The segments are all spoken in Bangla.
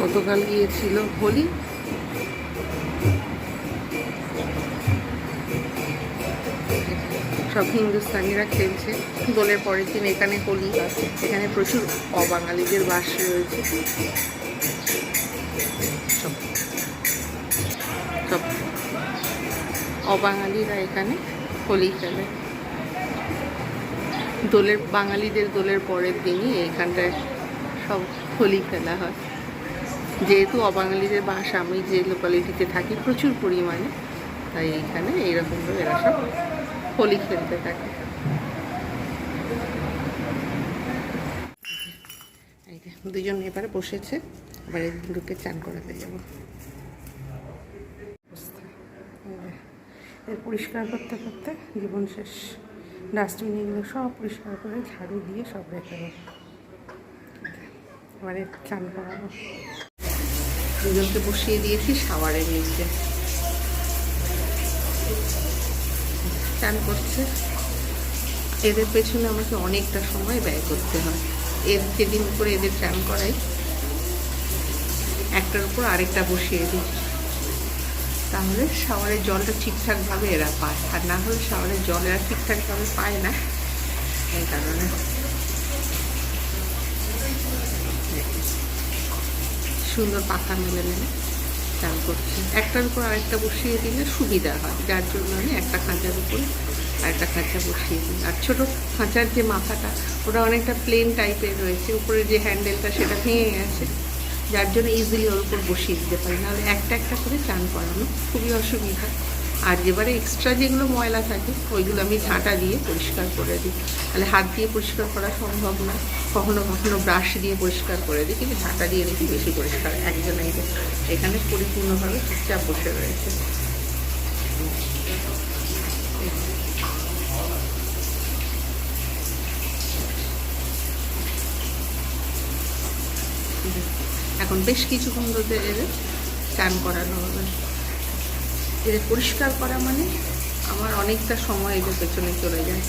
গতকাল গিয়েছিল হোলি। সব হিন্দুস্তানিরা খেলছে। দোলের পরের দিন এখানে হোলি। এখানে প্রচুর অবাঙালিদের বাস রয়েছে। সব। অবাঙালিরা এখানে হোলি খেলে। দোলের বাঙালিদের দোলের পরের দিনই এখানটায় সব হোলি খেলা হয়। যেহেতু অবাঙালিদের বাস আমি যে লোকালিটিতে থাকি প্রচুর পরিমাণে, তাই এইখানে এইরকমভাবে এরা সব হোলি খেলতে থাকে। এই দুজন এবারে বসেছে, এবার এগুলোকে চান করাতে যাব। এই এর পরিষ্কার করতে করতে জীবন শেষ। ডাস্টবিন এগুলো সব পরিষ্কার করে ঝাড়ু দিয়ে সব রেখে দেবো। এবারে চান করাবো। দুজনকে বসিয়ে দিয়েছি সাওয়ারের নিচে। চান করছে। এদের পেছনে আমাকে অনেকটা সময় ব্যয় করতে হয়। এর যেদিন করে এদের চান করাই। একটার উপর আরেকটা বসিয়ে দিই। তাহলে শাওয়ারের জলটা ঠিকঠাকভাবে এরা পায়। আর না হলে শাওয়ারের জল এরা ঠিকঠাকভাবে পায় না। এই কারণে। সুন্দর পাতা মেলে মেলে চান করছি। একটার উপর আরেকটা বসিয়ে দিলে সুবিধা হয়। যার জন্য আমি একটা খাঁচার উপর আরেকটা খাঁচা বসিয়ে দিই। আর ছোটো খাঁচার যে মাথাটা, ওটা অনেকটা প্লেন টাইপের রয়েছে। উপরে যে হ্যান্ডেলটা সেটা ভেঙে গেছে। যার জন্য ইজিলি ওর উপর বসিয়ে দিতে পারি। নাহলে একটা একটা করে চান করানো খুবই অসুবিধা। আর এবারে এক্সট্রা যেগুলো ময়লা থাকে, ওইগুলো আমি ঝাঁটা দিয়ে পরিষ্কার করে দিই। তাহলে হাত দিয়ে পরিষ্কার করা সম্ভব না। কখনো কখনো ব্রাশ দিয়ে পরিষ্কার করে দিই, কিন্তু ঝাঁটা দিয়ে দিই বেশি পরিষ্কার। একজন এখানে পরিপূর্ণভাবে চুপচাপ বসে রয়েছে। এখন বেশ কিছুক্ষণ ধরে চান করানো হবে। এদের পরিষ্কার করা মানে আমার অনেকটা সময় এদের পেছনে চলে যায়।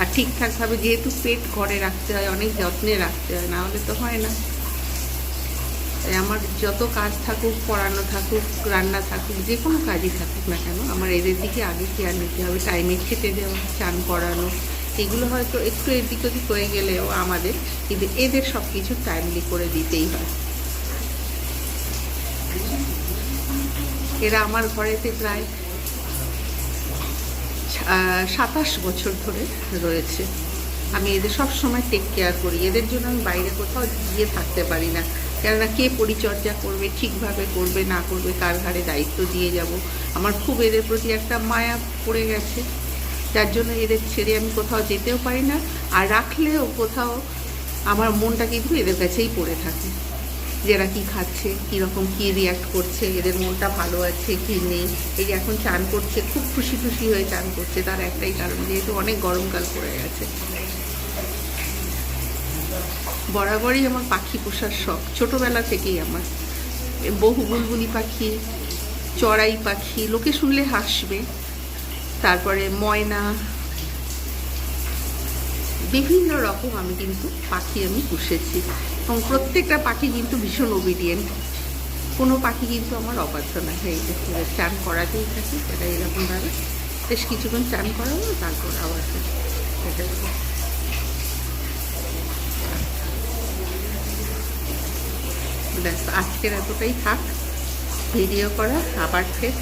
আর ঠিকঠাকভাবে যেহেতু পেট ঘরে রাখতে হয়, অনেক যত্নে রাখতে হয় না হলে তো হয় না। তাই আমার যত কাজ থাকুক, পড়ানো থাকুক, রান্না থাকুক, যে কোনো কাজই থাকুক না কেন, আমার এদের দিকে আগে কেয়ার নিতে হবে, টাইমে খেতে দেওয়া, চান করানো, এগুলো হয়তো একটু এদিক ওদিক হয়ে গেলেও আমাদের কিন্তু এদের সব কিছু টাইমলি করে দিতেই হয়। এরা আমার ঘরেতে প্রায় সাতাশ বছর ধরে রয়েছে। আমি এদের সব সময় টেক কেয়ার করি। এদের জন্য আমি বাইরে কোথাও গিয়ে থাকতে পারি না। কেননা কে পরিচর্যা করবে, ঠিকভাবে করবে, না করবে, কার ঘাড়ে দায়িত্ব দিয়ে যাব? আমার খুব এদের প্রতি একটা মায়া পড়ে গেছে। যার জন্য এদের ছেড়ে আমি কোথাও যেতেও পারি না। আর রাখলেও কোথাও আমার মনটা কিন্তু এদের কাছেই পড়ে থাকে। যে এরা কী খাচ্ছে, কীরকম কী রিয়াক্ট করছে, এদের মনটা ভালো আছে কি নেই? এই যে এখন চান করছে, খুব খুশি খুশি হয়ে চান করছে, তার একটাই কারণ, যেহেতু অনেক গরমকাল পড়ে গেছে। বরাবরই আমার পাখি পোষার শখ, ছোটোবেলা থেকেই আমার। বহু বুলবুলি পাখি, চড়াই পাখি, লোকে শুনলে হাসবে। তারপরে ময়না, বিভিন্ন রকম আমি কিন্তু পাখি আমি পুষেছি। এবং প্রত্যেকটা পাখি কিন্তু ভীষণ ওবিডিয়েন্ট কোনো পাখি কিন্তু আমার অবাধ্য না। এই যে চান করাতেই থাকে? এটা এরকমভাবে। বেশ কিছুক্ষণ চান করাবো তারপর আবার ব্যাস, আজকের এতটাই থাক। ভিডিও করা আবার ফের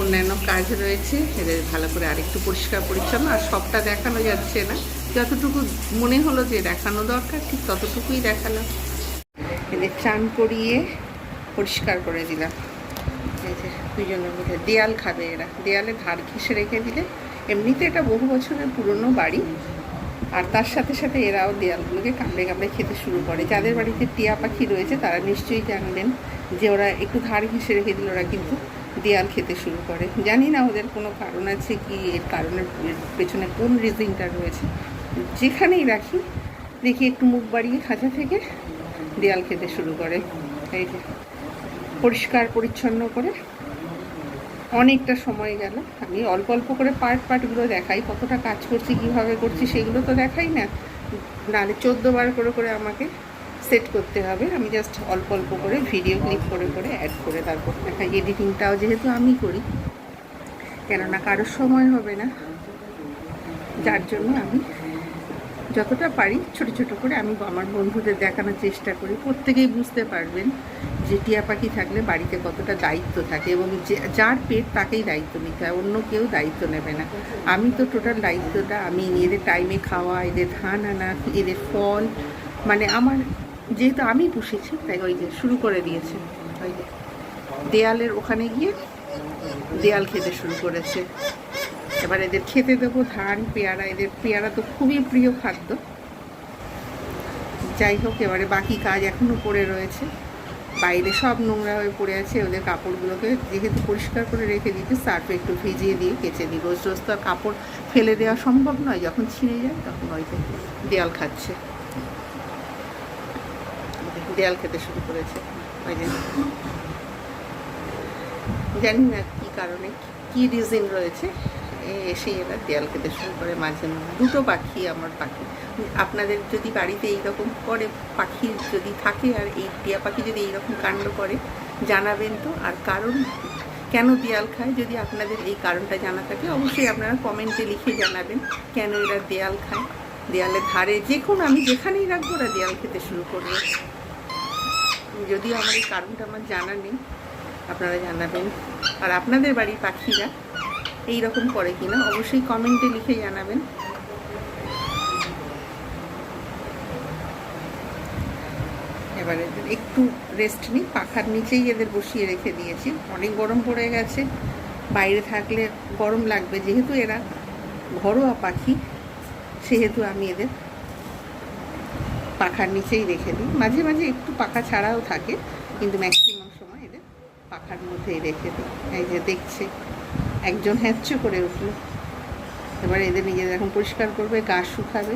অন্যান্য কাজ রয়েছে। এদের ভালো করে আরেকটু পরিষ্কার পরিচ্ছন্ন। আর সবটা দেখানো যাচ্ছে না। যতটুকু মনে হলো যে দেখানো দরকার, ঠিক ততটুকুই দেখালাম। এদের চান করিয়ে পরিষ্কার করে দিলাম। এই যে দুজনের মধ্যে দেয়াল খাবে এরা। দেয়ালে ধার ঘেসে রেখে দিলে এমনিতে এটা বহু বছরের পুরনো বাড়ি, আর তার সাথে সাথে এরাও দেয়ালগুলোকে কামড়ে কামড়ে খেতে শুরু করে। যাদের বাড়িতে টিয়া পাখি রয়েছে, তারা নিশ্চয়ই জানবেন যে ওরা একটু ধার ঘেসে রেখে দিল ওরা কিন্তু দেয়াল খেতে শুরু করে। জানি না ওদের কোনো কারণ আছে কি, এর কারণের পেছনে কোন রিজনটা রয়েছে। যেখানেই রাখি, দেখি একটু মুখ বাড়িয়ে খাঁচা থেকে দেয়াল খেতে শুরু করে। এই যে, পরিষ্কার, পরিচ্ছন্ন করে অনেকটা সময় গেল। আমি অল্প অল্প করে পার্ট পার্টগুলো দেখাই, কতটা কাজ করছি, কীভাবে করছি, সেগুলো তো দেখাই না। নাহলে চোদ্দ বার করে করে আমাকে সেট করতে হবে। আমি জাস্ট অল্প অল্প করে ভিডিও ক্লিপ করে করে অ্যাড করে তারপর দেখা এডিটিংটাও যেহেতু আমি করি। কেননা কারোর সময় হবে না। যার জন্য আমি যতটা পারি ছোট ছোট করে আমি আমার বন্ধুদের দেখানোর চেষ্টা করি। প্রত্যেকেই বুঝতে পারবেন যে টিয়া পাখি থাকলে বাড়িতে কতটা দায়িত্ব থাকে এবং যে, যার পেট তাকেই দায়িত্ব নিতে হয়, অন্য কেউ দায়িত্ব নেবে না। আমি তো টোটাল দায়িত্বটা আমি এদের টাইমে খাওয়া, এদের ধান আনা এদের ফল মানে আমার যেহেতু আমি পুষেছি, তাই ওই যে শুরু করে দিয়েছে। ওই যে দেয়ালের ওখানে গিয়ে দেয়াল খেতে শুরু করেছে। এবার এদের খেতে দেবো ধান, পেয়ারা। এদের পেয়ারা তো খুবই প্রিয় খাদ্য। যাই হোক, এবারে বাকি কাজ এখনও পড়ে রয়েছে। বাইরে সব নোংরা হয়ে পড়ে আছে। ওদের কাপড়গুলোকে যেহেতু পরিষ্কার করে রেখে দিতে সার্ফে একটু ভিজিয়ে দিয়ে কেচে দিই রোজ রোজ তো আর কাপড় ফেলে দেওয়া সম্ভব নয়। যখন ছিঁড়ে যায়, তখন ওই দেয়াল খাচ্ছে। দেয়াল খেতে শুরু করেছে। ওই যে জানি না কী কারণে কী রিজন রয়েছে। এ এসে এরা দেয়াল খেতে শুরু করে মাঝে মাঝে দুটো পাখি আমার পাখি। আপনাদের যদি বাড়িতে এইরকম করে পাখি যদি থাকে আর এই টিয়া পাখি যদি এইরকম কাণ্ড করে, জানাবেন তো। আর কারণ কেন দেয়াল খায়? যদি আপনাদের এই কারণটা জানা থাকে, অবশ্যই আপনারা কমেন্টে লিখে জানাবেন কেন এরা দেয়াল খায়। দেয়ালের ধারে যে কোনো আমি যেখানেই রাখব ওরা দেয়াল খেতে শুরু করবে। যদিও আমার এই কারণটা আমার জানা নেই, আপনারা জানাবেন। আর আপনাদের বাড়ির পাখিরা এই রকম করে কিনা, অবশ্যই কমেন্টে লিখে জানাবেন। এবারে একটু রেস্ট নিই, পাখার নিচেই এদের বসিয়ে রেখে দিয়েছি। অনেক গরম পড়ে গেছে, বাইরে থাকলে গরম লাগবে, যেহেতু এরা ঘরোয়া পাখি, সেহেতু আমি এদের পাখার নিচেই রেখে দিই। মাঝে মাঝে একটু পাখা ছাড়াও থাকে, কিন্তু ম্যাক্সিমাম সময় এদের পাখার মধ্যেই রেখে দিই। এই যে দেখছে, একজন হ্যাচ্চু করে উঠল। এবার এদের নিজেদের এখন পরিষ্কার করবে, গা শুকাবে।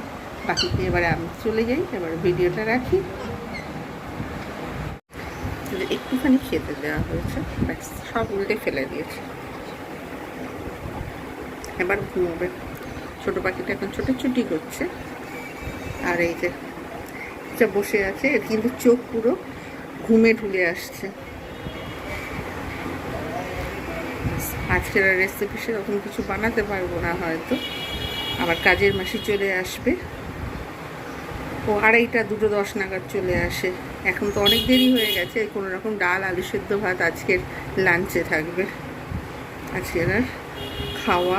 বাকিতে এবারে আমি চলে যাই, এবার ভিডিওটা রাখি। একটুখানি খেতে দেওয়া হয়েছে সব উল্টে ফেলে দিয়েছে। এবার ঘুমোবে। ছোটো পাখিটা এখন ছোটাছুটি করছে। আর এই যে যা বসে আছে, কিন্তু চোখ পুরো ঘুমে ঢুলে আসছে। আজকের রেসিপি সেরকম কিছু বানাতে পারব না হয়তো। আবার কাজের মাসি চলে আসবে। ও আড়াইটা, দুটো দশ নাগাদ চলে আসে। এখন তো অনেক দেরি হয়ে গেছে, কোনো রকম ডাল, আলু সেদ্ধ ভাত আজকের লাঞ্চে থাকবে। আজকের আর খাওয়া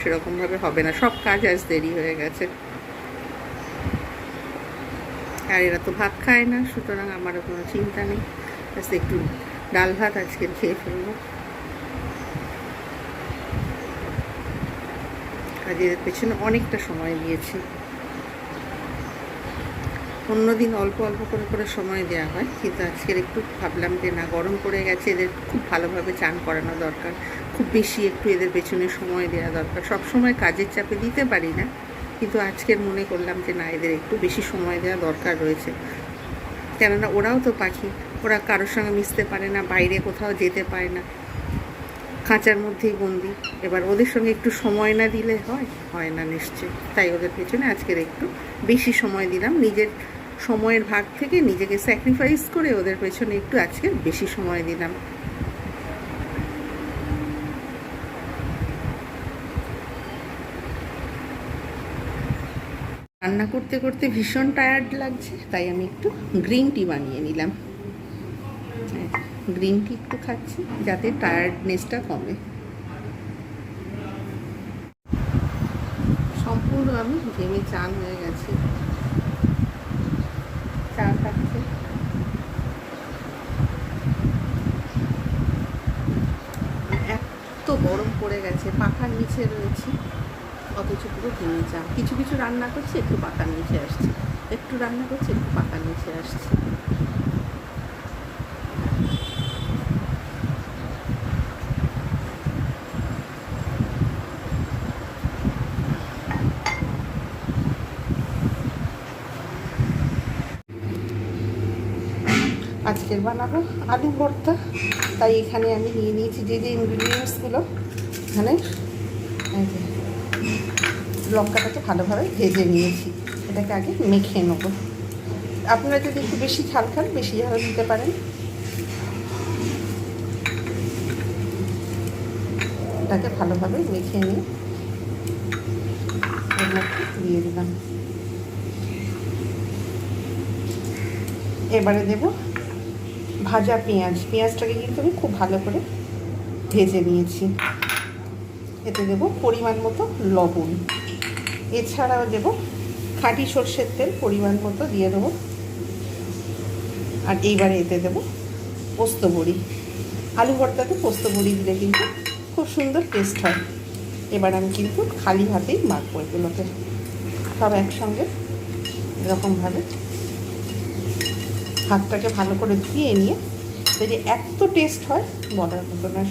সেরকমভাবে হবে না। সব কাজ আজ দেরি হয়ে গেছে। আর এরা তো ভাত খায় না, সুতরাং আমারও কোনো চিন্তা নেই। জাস্ট একটু ডাল ভাত আজকে খেয়ে ফেলব। কাজের পেছনে অনেকটা সময় দিয়েছি অন্যদিন অল্প অল্প করে করে সময় দেওয়া হয়, কিন্তু আজকের একটু ভাবলাম যে না, গরম পড়ে গেছে, এদের খুব ভালোভাবে চান করানো দরকার। খুব বেশি একটু এদের পেছনে সময় দেওয়া দরকার। সব সময় কাজের চাপে দিতে পারি না। কিন্তু আজকের মনে করলাম যে না, এদের একটু বেশি সময় দেওয়া দরকার রয়েছে। কেননা ওরাও তো পাখি, ওরা কারোর সঙ্গে মিশতে পারে না, বাইরে কোথাও যেতে পারে না। খাঁচার মধ্যেই বন্দি। এবার ওদের সঙ্গে একটু সময় না দিলে হয়? হয় না নিশ্চয়ই। তাই ওদের পেছনে আজকের একটু বেশি সময় দিলাম। নিজের সময়ের ভাগ থেকে নিজেকে স্যাক্রিফাইস করে ওদের পেছনে একটু আজকে বেশি সময় দিলাম। রান্না করতে করতে ভীষণ টায়ার্ড লাগছে, তাই আমি একটু গ্রিন টি বানিয়ে নিলাম। গ্রিন টি একটু খাচ্ছি, যাতে টায়ার্ডনেসটা কমে। সম্পূর্ণ আমি ঘেমে চান হয়ে গেছি। চা খাচ্ছে। এত গরম পড়ে গেছে, পাখার নিচে রয়েছি। অথচ পুরো ঘেমে চা কিছু কিছু রান্না করছি, একটু পাকা নিচে আসছে। একটু রান্না করছি, একটু পাকা নিচে আসছে। আজকের বানাবো আলু ভর্তা। তাই এখানে আমি নিয়ে নিয়েছি যে যে ইনগ্রিডিয়েন্টসগুলো এখানে যে লঙ্কাটাকে ভালোভাবে ভেজে নিয়েছি। এটাকে আগে মেখে নেব। আপনারা যদি একটু বেশি ঝাল খান, বেশি ঝাল দিতে পারেন। এটাকে ভালোভাবে মেখে নিয়ে দিয়ে দিলাম। এবারে দেব ভাজা পেঁয়াজ। পেঁয়াজটাকে কিন্তু আমি খুব ভালো করে ভেজে নিয়েছি। এতে দেব পরিমাণ মতো লবণ। এছাড়াও দেব খাঁটি সর্ষের তেল পরিমাণ মতো দিয়ে দেবো। আর এইবারে এতে দেব পোস্ত বড়ি। আলু ভর্তাতে পোস্ত বড়ি দিলে কিন্তু খুব সুন্দর টেস্ট হয়। এবার আমি কিন্তু খালি হাতেই মাখবো এগুলোকে। সব একসঙ্গে এরকমভাবে হাতটাকে ভালো করে ধুয়ে নিয়ে যদি এত টেস্ট হয় বলার মতো না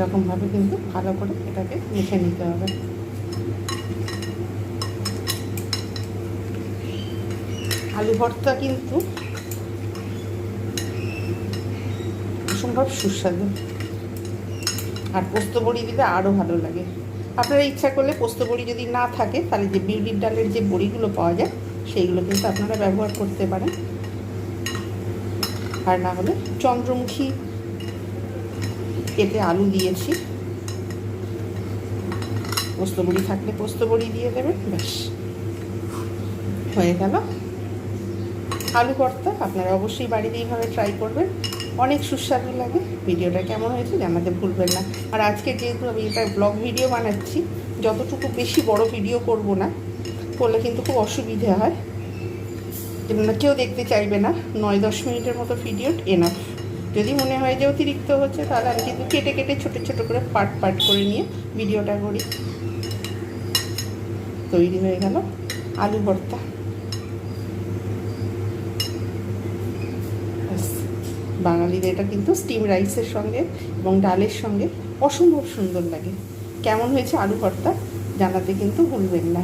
এরকমভাবে কিন্তু ভালো করে এটাকে মেখে নিতে হবে। আলু ভর্তা কিন্তু অসম্ভব সুস্বাদু। আর পোস্ত বড়ি দিলে আরও ভালো লাগে। আপনারা ইচ্ছা করলে পোস্ত বড়ি যদি না থাকে, তাহলে যে বিউলির ডালের যে বড়িগুলো পাওয়া যায়, সেইগুলো কিন্তু আপনারা ব্যবহার করতে পারেন। আর না হলে চন্দ্রমুখী এতে আলু দিয়েছি। পোস্ত বড়ি থাকলে পোস্ত বড়ি দিয়ে দেবেন, ব্যাস। হয়ে গেল। আলু ভর্তা আপনারা অবশ্যই বাড়িতে এইভাবে ট্রাই করবেন। অনেক সুস্বাদু লাগে। ভিডিওটা কেমন হয়েছে জানাতে ভুলবেন না। আর আজকে যেহেতু আমি এটা ব্লগ ভিডিও বানাচ্ছি, যতটুকু বেশি বড় ভিডিও করব না, করলে কিন্তু খুব অসুবিধে হয়। কেউ দেখতে চাইবে না। নয় দশ মিনিটের মতো ভিডিও এনাফ যদি মনে হয় যে অতিরিক্ত হচ্ছে, তাহলে আমি কিন্তু কেটে কেটে ছোটো ছোটো করে পার্ট পার্ট করে নিয়ে ভিডিওটা করি। তৈরি হয়ে গেল আলু ভর্তা। বাঙালিদের এটা কিন্তু স্টিম রাইসের সঙ্গে এবং ডালের সঙ্গে অসম্ভব সুন্দর লাগে। কেমন হয়েছে আলু ভর্তা জানাতে কিন্তু ভুলবেন না।